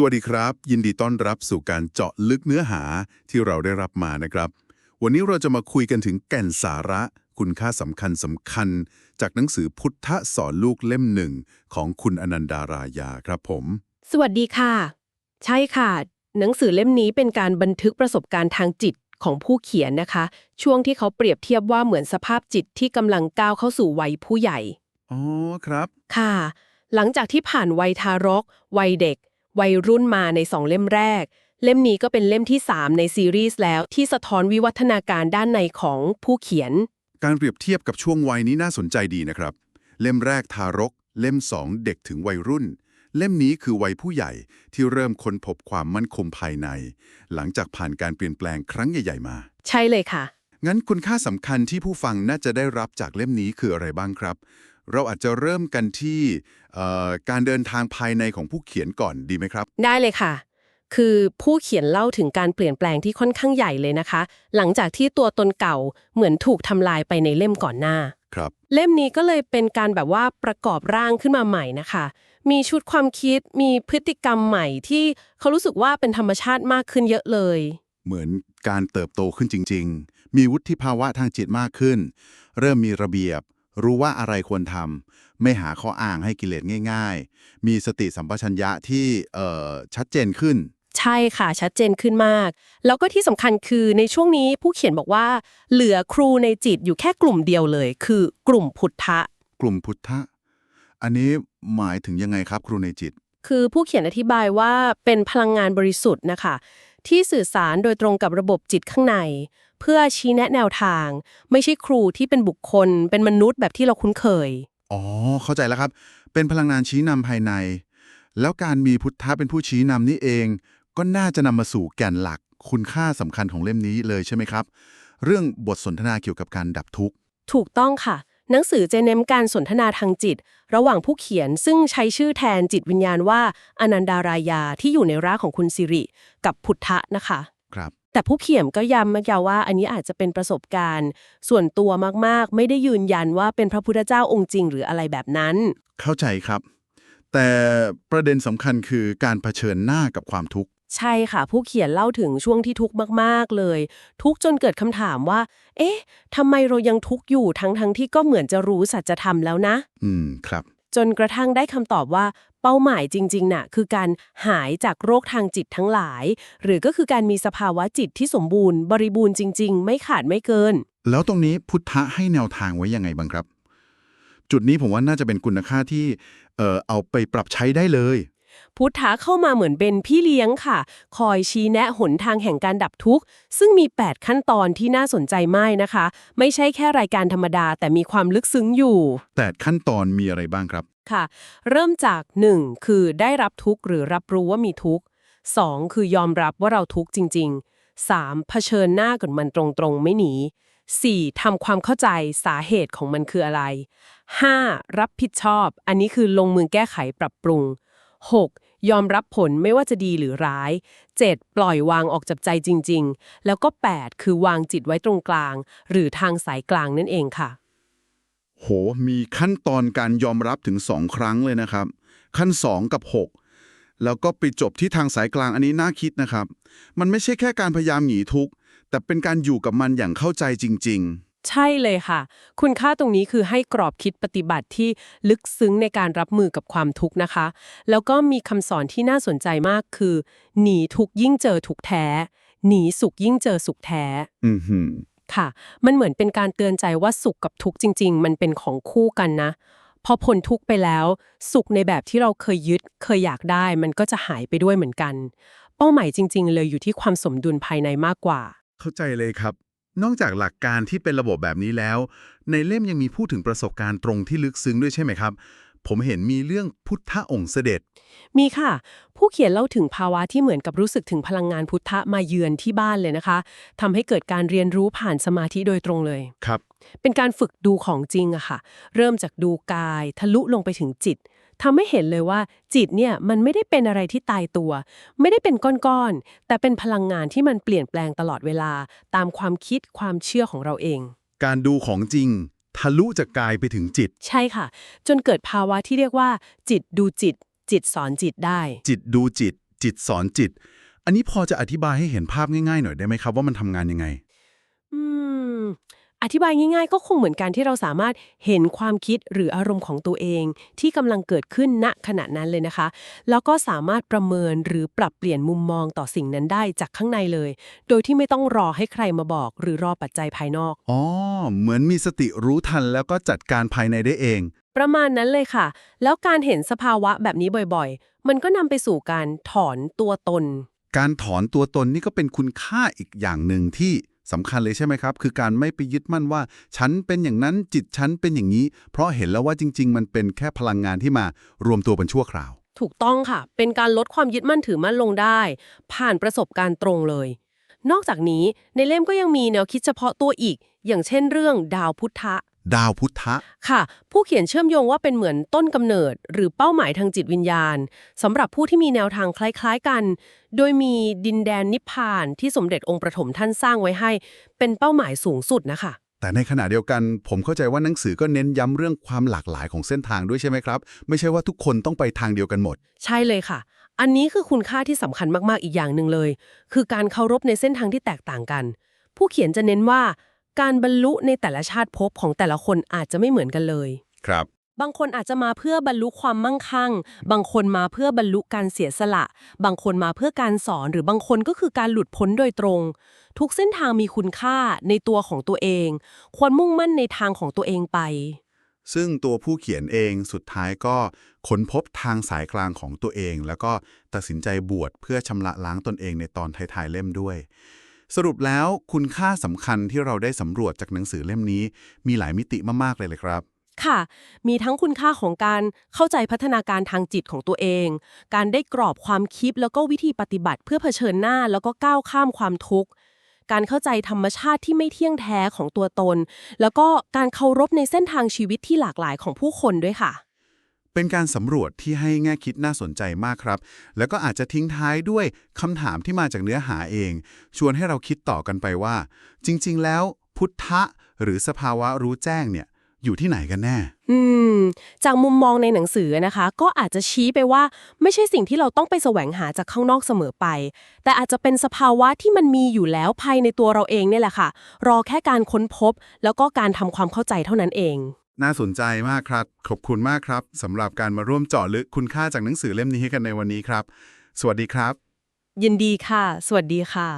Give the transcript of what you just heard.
สวัสดีครับ ยินดีต้อนรับสู่การเจาะลึกเนื้อหาที่เราได้รับมานะครับ วันนี้เราจะมาคุยกันถึงแก่นสาระ คุณค่าสำคัญสำคัญ จากหนังสือพุทธสอนลูกเล่มหนึ่งของคุณอนันดารายาครับผม สวัสดีค่ะ ใช่ค่ะ หนังสือเล่มนี้เป็นการบันทึกประสบการณ์ทางจิตของผู้เขียนนะคะ ช่วงที่เขาเปรียบเทียบว่าเหมือนสภาพจิตที่กำลังก้าวเข้าสู่วัยผู้ใหญ่อ๋อครับ ค่ะ หลังจากที่ผ่านวัยทารก วัยเด็ก วัยรุ่นมาในสองเล่มแรก เล่มนี้ก็เป็นเล่มที่ 3 ในซีรีส์แล้วที่สะท้อนวิวัฒนาการด้านในของผู้เขียน การเปรียบเทียบกับช่วงวัยนี้น่าสนใจดีนะครับ เล่มแรกทารก เล่มสองเด็กถึงวัยรุ่น เล่มนี้คือวัยผู้ใหญ่ที่เริ่มค้นพบความมั่นคงภายใน หลังจากผ่านการเปลี่ยนแปลงครั้งใหญ่ ๆ มา ใช่เลยค่ะ งั้นคุณค่าสำคัญที่ผู้ฟังน่าจะได้รับจากเล่มนี้คืออะไรบ้างครับ เราอาจจะเริ่มกันที่เอ่อการเดินทางภายในของผู้เขียนก่อนดีไหมครับ ได้เลยค่ะ คือผู้เขียนเล่าถึงการเปลี่ยนแปลงที่ค่อนข้างใหญ่เลยนะคะ หลังจากที่ตัวตนเก่าเหมือนถูกทำลายไปในเล่มก่อนหน้า ครับ เล่มนี้ก็เลยเป็นการแบบว่าประกอบร่างขึ้นมาใหม่นะคะ มีชุดความคิดมีพฤติกรรมใหม่ที่เขารู้สึกว่าเป็นธรรมชาติมากขึ้นเยอะเลย เหมือนการเติบโตขึ้นจริง ๆ มีวุฒิภาวะทางจิตมากขึ้น เริ่มมีระเบียบ รู้ว่าอะไรควรทำไม่หาข้ออ้างให้กิเลสง่าย ๆ มีสติสัมปชัญญะที่เอ่อชัดเจนขึ้น ใช่ค่ะชัดเจนขึ้นมาก แล้วก็ที่สำคัญคือในช่วงนี้ผู้เขียนบอกว่า เหลือครูในจิตอยู่แค่กลุ่มเดียวเลย คือกลุ่มพุทธะ กลุ่มพุทธะ อันนี้หมายถึงยังไงครับครูในจิต คือผู้เขียนอธิบายว่าเป็นพลังงานบริสุทธิ์นะคะที่สื่อสารโดยตรงกับระบบจิตข้างใน เพื่อชี้แนะแนวทาง ไม่ใช่ครูที่เป็นบุคคล เป็นมนุษย์แบบที่เราคุ้นเคย อ๋อ เข้าใจแล้วครับ เป็นพลังงานชี้นำภายใน แล้วการมีพุทธะเป็นผู้ชี้นำนี่เอง ก็น่าจะนำมาสู่แก่นหลัก คุณค่าสำคัญของเล่มนี้เลยใช่ไหมครับ เรื่องบทสนทนาเกี่ยวกับการดับทุกข์ ถูกต้องค่ะ หนังสือจะเน้นการสนทนาทางจิต ระหว่างผู้เขียนซึ่งใช้ชื่อแทนจิตวิญญาณว่าอนันดารายาที่อยู่ในร่างของคุณสิริ กับพุทธะนะคะ ครับ แต่ผู้เขียนก็ย้ำมากยาวว่าอันนี้อาจจะเป็นประสบการณ์ ส่วนตัวมากๆ ไม่ได้ยืนยันว่าเป็นพระพุทธเจ้าองค์จริงหรืออะไรแบบนั้น เข้าใจครับ แต่ประเด็นสำคัญคือการเผชิญหน้ากับความทุกข์ใช่ค่ะ ผู้เขียนเล่าถึงช่วงที่ทุกข์มากๆเลย ทุกข์จนเกิดคำถามว่า เอ๊ะทำไมเรายังทุกข์อยู่ทั้งๆที่ก็เหมือนจะรู้สัจธรรมแล้วนะ อืมครับ จนกระทั่งได้คำตอบว่าเป้าหมายจริงๆน่ะคือการหายจากโรคทางจิตทั้งหลาย หรือก็คือการมีสภาวะจิตที่สมบูรณ์ บริบูรณ์จริง ๆ ไม่ขาดไม่เกิน แล้วตรงนี้พุทธะให้แนวทางไว้ยังไงบ้างครับ จุดนี้ผมว่าน่าจะเป็นคุณค่าที่เอ่อเอาไปปรับใช้ได้เลย พุทธะเข้ามาเหมือนเป็นพี่เลี้ยงค่ะ คอยชี้แนะหนทางแห่งการดับทุกข์ ซึ่งมี 8 ขั้นตอนที่น่าสนใจมากนะคะ ไม่ใช่แค่รายการธรรมดา แต่มีความลึกซึ้งอยู่ แต่ขั้นตอนมีอะไรบ้างครับ ค่ะ เริ่มจาก 1. คือได้รับทุกข์หรือรับรู้ว่ามีทุกข์ 2. คือยอมรับว่าเราทุกข์จริง ๆ 3. เผชิญหน้ากับมันตรงๆ ไม่หนี 4. ทำความเข้าใจสาเหตุของมันคืออะไร 5. รับผิดชอบ อันนี้คือลงมือแก้ไขปรับปรุง 6. ยอมรับผลไม่ว่าจะดีหรือร้าย 7. ปล่อยวางออกจากใจจริง ๆ แล้วก็ 8 คือวางจิตไว้ตรงกลาง หรือทางสายกลางนั่นเองค่ะ โห มีขั้นตอนการยอมรับถึงสองครั้งเลยนะครับ ขั้น 2 กับ 6 แล้วก็ไปจบที่ทางสายกลางอันนี้น่าคิดนะครับ มันไม่ใช่แค่การพยายามหนีทุกข์แต่เป็นการอยู่กับมันอย่างเข้าใจจริง ๆ ใช่เลยค่ะ คุณค่าตรงนี้คือให้กรอบคิดปฏิบัติที่ลึกซึ้งในการรับมือกับความทุกข์นะคะ แล้วก็มีคำสอนที่น่าสนใจมากคือ หนีทุกข์ยิ่งเจอทุกข์แท้ หนีสุขยิ่งเจอสุขแท้ๆอือหือค่ะ มันเหมือนเป็นการเตือนใจว่าสุขกับทุกข์จริง ๆ มันเป็นของคู่กันนะ พอพ้นทุกข์ไปแล้ว สุขในแบบที่เราเคยยึดเคยอยากได้ มันก็จะหายไปด้วยเหมือนกัน เป้าหมายจริง ๆ เลยอยู่ที่ความสมดุลภายในมากกว่า เข้าใจเลยครับ นอกจากหลักการที่เป็นระบบแบบนี้แล้ว ในเล่มยังมีพูดถึงประสบการณ์ตรงที่ลึกซึ้งด้วยใช่ไหมครับ ผมเห็นมีเรื่องพุทธองค์เสด็จ มีค่ะ ผู้เขียนเล่าถึงภาวะที่เหมือนกับรู้สึกถึงพลังงานพุทธะมาเยือนที่บ้านเลยนะคะทำให้เกิดการเรียนรู้ผ่านสมาธิโดยตรงเลยครับ เป็นการฝึกดูของจริงอะค่ะ เริ่มจากดูกาย ทะลุลงไปถึงจิต ทำให้เห็นเลยว่าจิตเนี่ยมันไม่ได้เป็นอะไรที่ตายตัว ไม่ได้เป็นก้อนๆ แต่เป็นพลังงานที่มันเปลี่ยนแปลงตลอดเวลา ตามความคิดความเชื่อของเราเอง การดูของจริง ทะลุจากกายไปถึงจิต ใช่ค่ะ จนเกิดภาวะที่เรียกว่า จิตดูจิต จิตสอนจิตได้ จิตดูจิต จิตสอนจิต อันนี้พอจะอธิบายให้เห็นภาพง่ายๆ หน่อยได้ไหมครับว่ามันทำงานยังไง อืม อธิบายง่ายๆ ก็คงเหมือนกันที่เราสามารถเห็นความคิดหรืออารมณ์ของตัวเอง ที่กำลังเกิดขึ้นณขณะนั้นเลยนะคะ แล้วก็สามารถประเมินหรือปรับเปลี่ยนมุมมองต่อสิ่งนั้นได้จากข้างในเลย โดยที่ไม่ต้องรอให้ใครมาบอก หรือรอปัจจัยภายนอก อ๋อ เหมือนมีสติรู้ทันแล้วก็จัดการภายในได้เอง ประมาณนั้นเลยค่ะ แล้วการเห็นสภาวะแบบนี้บ่อยๆ มันก็นำไปสู่การถอนตัวตน การถอนตัวตนนี่ก็เป็นคุณค่าอีกอย่างหนึ่งที่ สำคัญเลยใช่ไหมครับ คือการไม่ไปยึดมั่นว่า ฉันเป็นอย่างนั้นจิตฉันเป็นอย่างนี้ เพราะเห็นแล้วว่าจริง ๆ มันเป็นแค่พลังงานที่มารวมตัวเป็นชั่วคราว ถูกต้องค่ะ เป็นการลดความยึดมั่นถือมั่นลงได้ ผ่านประสบการณ์ตรงเลย นอกจากนี้ในเล่มก็ยังมีแนวคิดเฉพาะตัวอีก อย่างเช่นเรื่องดาวพุทธะ ดาวพุทธะ ค่ะ ผู้เขียนเชื่อมโยงว่าเป็นเหมือนต้นกำเนิด หรือเป้าหมายทางจิตวิญญาณสำหรับผู้ที่มีแนวทางคล้ายๆกัน โดยมีดินแดนนิพพานที่สมเด็จองค์ประถมท่านสร้างไว้ให้ เป็นเป้าหมายสูงสุดนะคะ แต่ในขณะเดียวกันผมเข้าใจว่าหนังสือก็เน้นย้ำเรื่องความหลากหลายของเส้นทางด้วยใช่ไหมครับ ไม่ใช่ว่าทุกคนต้องไปทางเดียวกันหมด ใช่เลยค่ะ อันนี้คือคุณค่าที่สำคัญมากๆอีกอย่างหนึ่งเลย คือการเคารพในเส้นทางที่แตกต่างกัน ผู้เขียนจะเน้นว่า การบรรลุในแต่ละชาติภพของแต่ละคนอาจจะไม่เหมือนกันเลย ครับ บางคนอาจจะมาเพื่อบรรลุความมั่งคั่ง บางคนมาเพื่อบรรลุการเสียสละ บางคนมาเพื่อการสอน หรือบางคนก็คือการหลุดพ้นโดยตรง ทุกเส้นทางมีคุณค่าในตัวของตัวเอง ควรมุ่งมั่นในทางของตัวเองไป ซึ่งตัวผู้เขียนเองสุดท้ายก็ค้นพบทางสายกลางของตัวเอง แล้วก็ตัดสินใจบวชเพื่อชำระล้างตนเองในตอนท้ายๆเล่มด้วย สรุปแล้วคุณค่าสำคัญที่เราได้สำรวจจากหนังสือเล่มนี้ มีหลายมิติมากๆเลยเลยครับ ค่ะ มีทั้งคุณค่าของการเข้าใจพัฒนาการทางจิตของตัวเอง การได้กรอบความคิดแล้วก็วิธีปฏิบัติเพื่อเผชิญหน้าแล้วก็ก้าวข้ามความทุกข์ การเข้าใจธรรมชาติที่ไม่เที่ยงแท้ของตัวตน แล้วก็การเคารพในเส้นทางชีวิตที่หลากหลายของผู้คนด้วยค่ะ เป็นการสำรวจที่ให้แง่คิดน่าสนใจมากครับ แล้วก็อาจจะทิ้งท้ายด้วยคำถามที่มาจากเนื้อหาเอง ชวนให้เราคิดต่อกันไปว่า จริง ๆ แล้วพุทธะ หรือสภาวะรู้แจ้งเนี่ยอยู่ที่ไหนกันแน่ อืม จากมุมมองในหนังสือนะคะ ก็อาจจะชี้ไปว่า ไม่ใช่สิ่งที่เราต้องไปแสวงหาจากข้างนอกเสมอไป แต่อาจจะเป็นสภาวะที่มันมีอยู่แล้วภายในตัวเราเองเนี่ยแหละค่ะ รอแค่การค้นพบ แล้วก็การทำความเข้าใจเท่านั้นเอง น่าสนใจมากครับ ขอบคุณมากครับสำหรับการมาร่วมเจาะลึกคุณค่าจากหนังสือเล่มนี้ให้กันในวันนี้ครับ สวัสดีครับ ยินดีค่ะ สวัสดีค่ะ